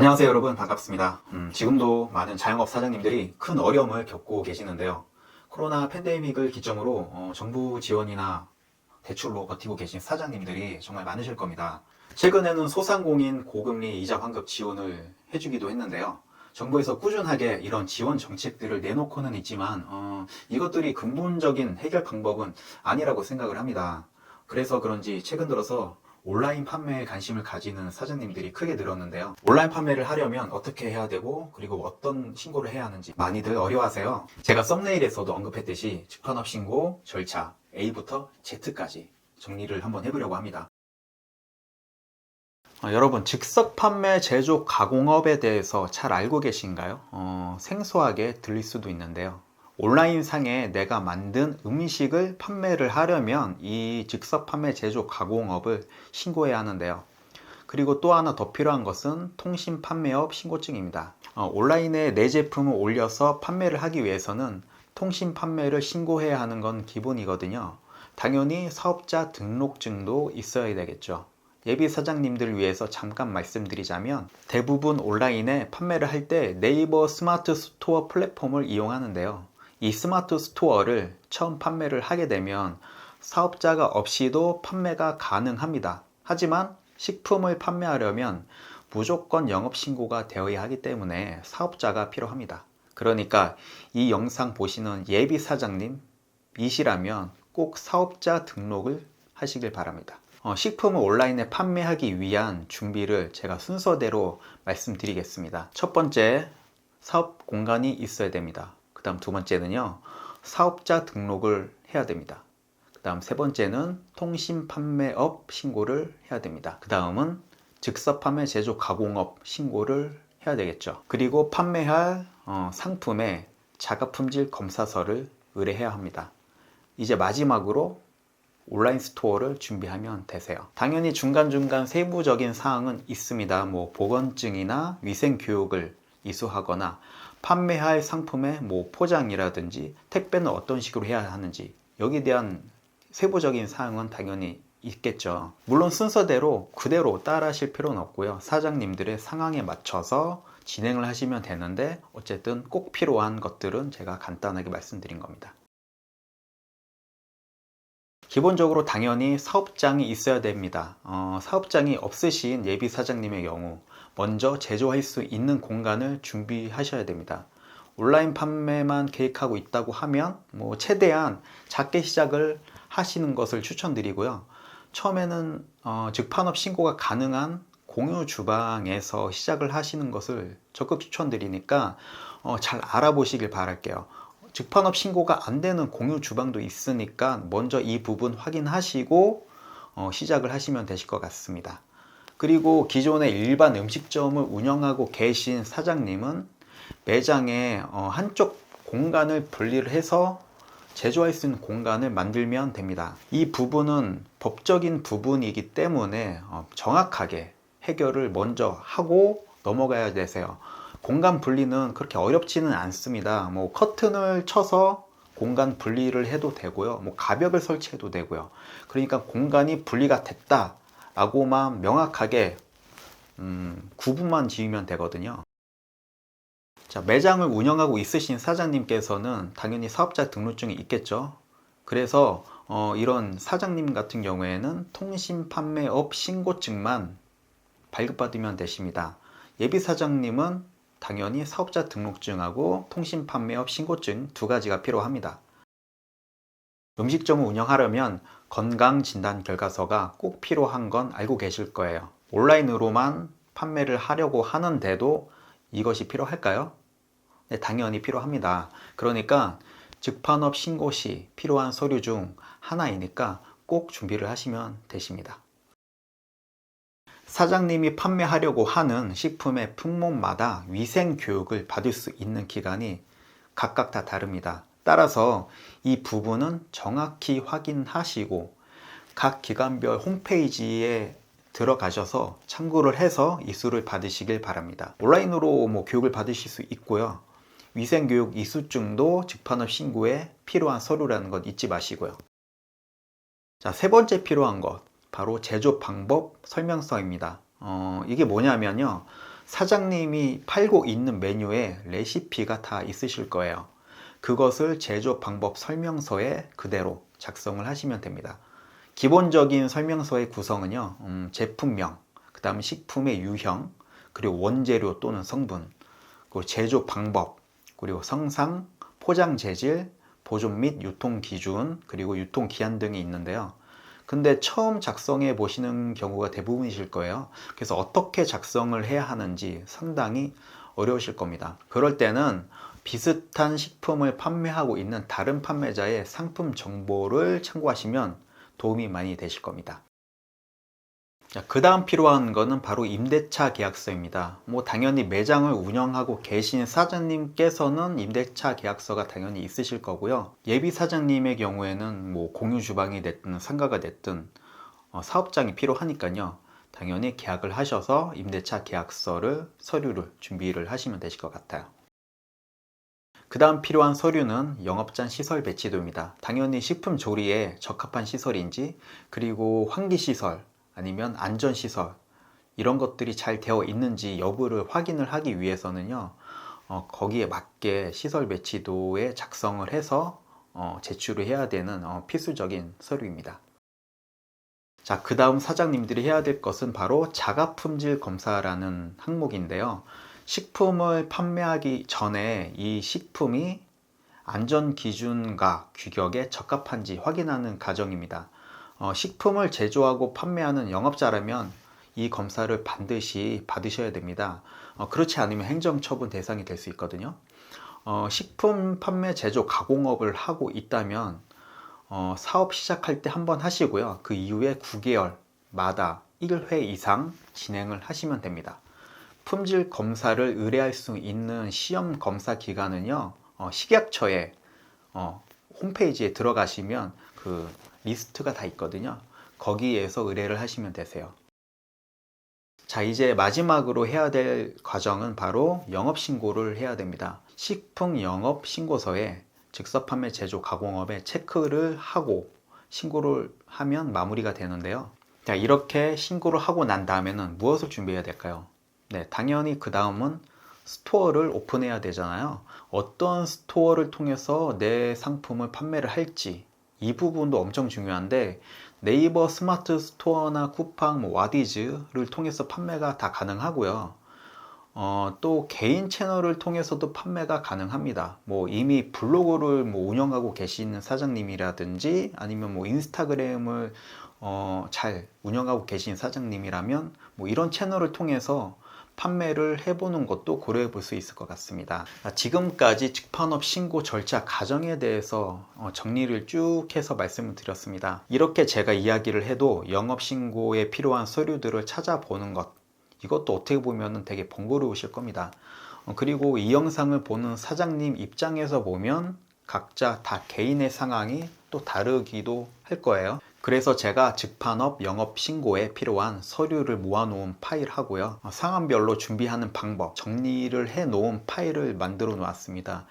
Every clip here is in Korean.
안녕하세요 여러분 반갑습니다. 음, 지금도 많은 자영업 사장님들이 큰 어려움을 겪고 계시는데요. 코로나 팬데믹을 기점으로 어, 정부 지원이나 대출로 버티고 계신 사장님들이 정말 많으실 겁니다. 최근에는 소상공인 고금리 이자 환급 지원을 해주기도 했는데요. 정부에서 꾸준하게 이런 지원 정책들을 내놓고는 있지만 어, 이것들이 근본적인 해결 방법은 아니라고 생각을 합니다. 그래서 그런지 최근 들어서 온라인 판매에 관심을 가지는 사장님들이 크게 늘었는데요. 온라인 판매를 하려면 어떻게 해야 되고 그리고 어떤 신고를 해야 하는지 많이들 어려워하세요. 제가 썸네일에서도 언급했듯이 직판업 신고 절차 A부터 Z까지 정리를 한번 해보려고 합니다. 어, 여러분 즉석 판매 제조 가공업에 대해서 잘 알고 계신가요? 어, 생소하게 들릴 수도 있는데요. 온라인 상에 내가 만든 음식을 판매를 하려면 이 즉석 판매 제조 가공업을 신고해야 하는데요. 그리고 또 하나 더 필요한 것은 통신 판매업 신고증입니다. 어, 온라인에 내 제품을 올려서 판매를 하기 위해서는 통신 판매를 신고해야 하는 건 기본이거든요. 당연히 사업자 등록증도 있어야 되겠죠. 예비 사장님들 위해서 잠깐 말씀드리자면 대부분 온라인에 판매를 할 때 네이버 스마트 스토어 플랫폼을 이용하는데요. 이 스마트 스토어를 처음 판매를 하게 되면 사업자가 없이도 판매가 가능합니다. 하지만 식품을 판매하려면 무조건 영업신고가 되어야 하기 때문에 사업자가 필요합니다. 그러니까 이 영상 보시는 예비 사장님이시라면 꼭 사업자 등록을 하시길 바랍니다. 어, 식품을 온라인에 판매하기 위한 준비를 제가 순서대로 말씀드리겠습니다. 첫 번째, 사업 공간이 있어야 됩니다. 그 다음 두 번째는요, 사업자 등록을 해야 됩니다. 그 다음 세 번째는 통신 판매업 신고를 해야 됩니다. 그 다음은 즉석 판매 제조 가공업 신고를 해야 되겠죠. 그리고 판매할 어, 상품의 자가 품질 검사서를 의뢰해야 합니다. 이제 마지막으로 온라인 스토어를 준비하면 되세요. 당연히 중간중간 세부적인 사항은 있습니다. 뭐 보건증이나 위생 교육을 이수하거나 판매할 상품의 뭐 포장이라든지 택배는 어떤 식으로 해야 하는지 여기에 대한 세부적인 사항은 당연히 있겠죠. 물론 순서대로 그대로 따라 하실 필요는 없고요. 사장님들의 상황에 맞춰서 진행을 하시면 되는데 어쨌든 꼭 필요한 것들은 제가 간단하게 말씀드린 겁니다. 기본적으로 당연히 사업장이 있어야 됩니다. 어, 사업장이 없으신 예비 사장님의 경우 먼저 제조할 수 있는 공간을 준비하셔야 됩니다. 온라인 판매만 계획하고 있다고 하면 뭐 최대한 작게 시작을 하시는 것을 추천드리고요. 처음에는 어, 즉판업 신고가 가능한 공유 주방에서 시작을 하시는 것을 적극 추천드리니까 어, 잘 알아보시길 바랄게요. 즉판업 신고가 안 되는 공유 주방도 있으니까 먼저 이 부분 확인하시고 어, 시작을 하시면 되실 것 같습니다. 그리고 기존의 일반 음식점을 운영하고 계신 사장님은 매장에 어, 한쪽 공간을 분리를 해서 제조할 수 있는 공간을 만들면 됩니다. 이 부분은 법적인 부분이기 때문에 어, 정확하게 해결을 먼저 하고 넘어가야 되세요. 공간 분리는 그렇게 어렵지는 않습니다. 뭐 커튼을 쳐서 공간 분리를 해도 되고요. 뭐 가벽을 설치해도 되고요. 그러니까 공간이 분리가 됐다 라고만 명확하게 음, 구분만 지으면 되거든요. 자, 매장을 운영하고 있으신 사장님께서는 당연히 사업자 등록증이 있겠죠. 그래서 어, 이런 사장님 같은 경우에는 통신 판매업 신고증만 발급받으면 되십니다. 예비 사장님은 당연히 사업자 등록증하고 통신 판매업 신고증 두 가지가 필요합니다. 음식점을 운영하려면 건강 진단 결과서가 꼭 필요한 건 알고 계실 거예요. 온라인으로만 판매를 하려고 하는데도 이것이 필요할까요? 네, 당연히 필요합니다. 그러니까 즉판업 신고 시 필요한 서류 중 하나이니까 꼭 준비를 하시면 되십니다. 사장님이 판매하려고 하는 식품의 품목마다 위생 교육을 받을 수 있는 기간이 각각 다 다릅니다. 따라서 이 부분은 정확히 확인하시고 각 기관별 홈페이지에 들어가셔서 참고를 해서 이수를 받으시길 바랍니다. 온라인으로 뭐 교육을 받으실 수 있고요. 위생교육 이수증도 직판업 신고에 필요한 서류라는 것 잊지 마시고요. 자, 세 번째 필요한 것. 바로 제조 방법 설명서입니다. 어, 이게 뭐냐면요. 사장님이 팔고 있는 메뉴에 레시피가 다 있으실 거예요. 그것을 제조 방법 설명서에 그대로 작성을 하시면 됩니다. 기본적인 설명서의 구성은요, 음, 제품명, 그 다음 식품의 유형, 그리고 원재료 또는 성분, 그리고 제조 방법, 그리고 성상, 포장 재질, 보존 및 유통 기준, 그리고 유통 기한 등이 있는데요. 근데 처음 작성해 보시는 경우가 대부분이실 거예요. 그래서 어떻게 작성을 해야 하는지 상당히 어려우실 겁니다. 그럴 때는 비슷한 식품을 판매하고 있는 다른 판매자의 상품 정보를 참고하시면 도움이 많이 되실 겁니다. 그 다음 필요한 거는 바로 임대차 계약서입니다. 뭐 당연히 매장을 운영하고 계신 사장님께서는 임대차 계약서가 당연히 있으실 거고요. 예비 사장님의 경우에는 뭐 공유 주방이 됐든 상가가 됐든 어, 사업장이 필요하니까요. 당연히 계약을 하셔서 임대차 계약서를 서류를 준비를 하시면 되실 것 같아요. 그 다음 필요한 서류는 영업장 시설 배치도입니다. 당연히 식품 조리에 적합한 시설인지 그리고 환기 시설 아니면 안전 시설 이런 것들이 잘 되어 있는지 여부를 확인을 하기 위해서는요 어, 거기에 맞게 시설 배치도에 작성을 해서 어, 제출을 해야 되는 어, 필수적인 서류입니다. 자, 그 다음 사장님들이 해야 될 것은 바로 자가 품질 검사라는 항목인데요. 식품을 판매하기 전에 이 식품이 안전 기준과 규격에 적합한지 확인하는 과정입니다. 어, 식품을 제조하고 판매하는 영업자라면 이 검사를 반드시 받으셔야 됩니다. 어, 그렇지 않으면 행정처분 대상이 될 수 있거든요. 어, 식품 판매 제조 가공업을 하고 있다면 어, 사업 시작할 때 한 번 하시고요. 그 이후에 9개월마다 1회 이상 진행을 하시면 됩니다. 품질 검사를 의뢰할 수 있는 시험 검사 기간은요. 어, 식약처에 어, 홈페이지에 들어가시면 그 리스트가 다 있거든요. 거기에서 의뢰를 하시면 되세요. 자, 이제 마지막으로 해야 될 과정은 바로 영업신고를 해야 됩니다. 식품 영업신고서에 즉석 판매 제조 가공업에 체크를 하고 신고를 하면 마무리가 되는데요. 자, 이렇게 신고를 하고 난 다음에는 무엇을 준비해야 될까요? 네, 당연히 그 다음은 스토어를 오픈해야 되잖아요. 어떤 스토어를 통해서 내 상품을 판매를 할지 이 부분도 엄청 중요한데 네이버 스마트 스토어나 쿠팡, 뭐 와디즈를 통해서 판매가 다 가능하고요. 어, 또 개인 채널을 통해서도 판매가 가능합니다. 뭐 이미 블로그를 뭐 운영하고 계시는 사장님이라든지 아니면 뭐 인스타그램을 어, 잘 운영하고 계신 사장님이라면 뭐 이런 채널을 통해서 판매를 해보는 것도 고려해 볼 수 있을 것 같습니다. 지금까지 직판업 신고 절차 과정에 대해서 어, 정리를 쭉 해서 말씀을 드렸습니다. 이렇게 제가 이야기를 해도 영업 신고에 필요한 서류들을 찾아보는 것 이것도 어떻게 보면 되게 번거로우실 겁니다. 어, 그리고 이 영상을 보는 사장님 입장에서 보면 각자 다 개인의 상황이 또 다르기도 할 거예요. 그래서 제가 직판업 영업 신고에 필요한 서류를 모아놓은 파일 하고요. 어, 상황별로 준비하는 방법, 정리를 해 놓은 파일을 만들어 놓았습니다.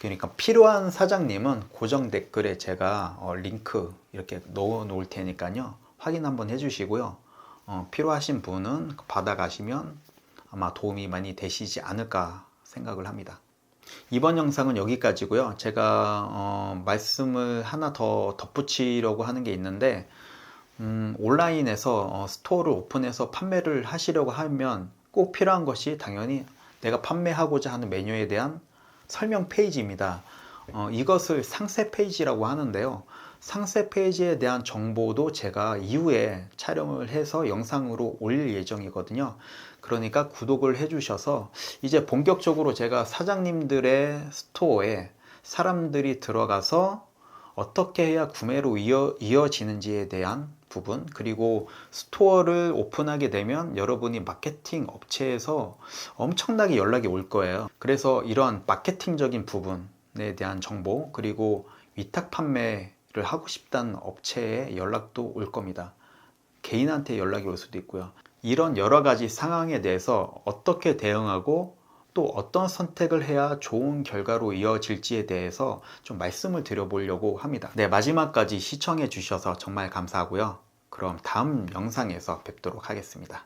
그러니까 필요한 사장님은 고정 댓글에 제가 어, 링크 이렇게 넣어 놓을 테니까요. 확인 한번 해주시고요. 어, 필요하신 분은 받아가시면 아마 도움이 많이 되시지 않을까 생각을 합니다. 이번 영상은 여기까지고요. 제가 어, 말씀을 하나 더 덧붙이려고 하는 게 있는데 음, 온라인에서 어, 스토어를 오픈해서 판매를 하시려고 하면 꼭 필요한 것이 당연히 내가 판매하고자 하는 메뉴에 대한 설명 페이지입니다. 어, 이것을 상세 페이지라고 하는데요. 상세 페이지에 대한 정보도 제가 이후에 촬영을 해서 영상으로 올릴 예정이거든요. 그러니까 구독을 해주셔서 이제 본격적으로 제가 사장님들의 스토어에 사람들이 들어가서 어떻게 해야 구매로 이어, 이어지는지에 대한 부분 그리고 스토어를 오픈하게 되면 여러분이 마케팅 업체에서 엄청나게 연락이 올 거예요. 그래서 이런 마케팅적인 부분에 대한 정보 그리고 위탁 판매 를 하고 싶다는 업체에 연락도 올 겁니다. 개인한테 연락이 올 수도 있고요. 이런 여러 가지 상황에 대해서 어떻게 대응하고 또 어떤 선택을 해야 좋은 결과로 이어질지에 대해서 좀 말씀을 드려보려고 합니다. 네, 마지막까지 시청해 주셔서 정말 감사하고요. 그럼 다음 영상에서 뵙도록 하겠습니다.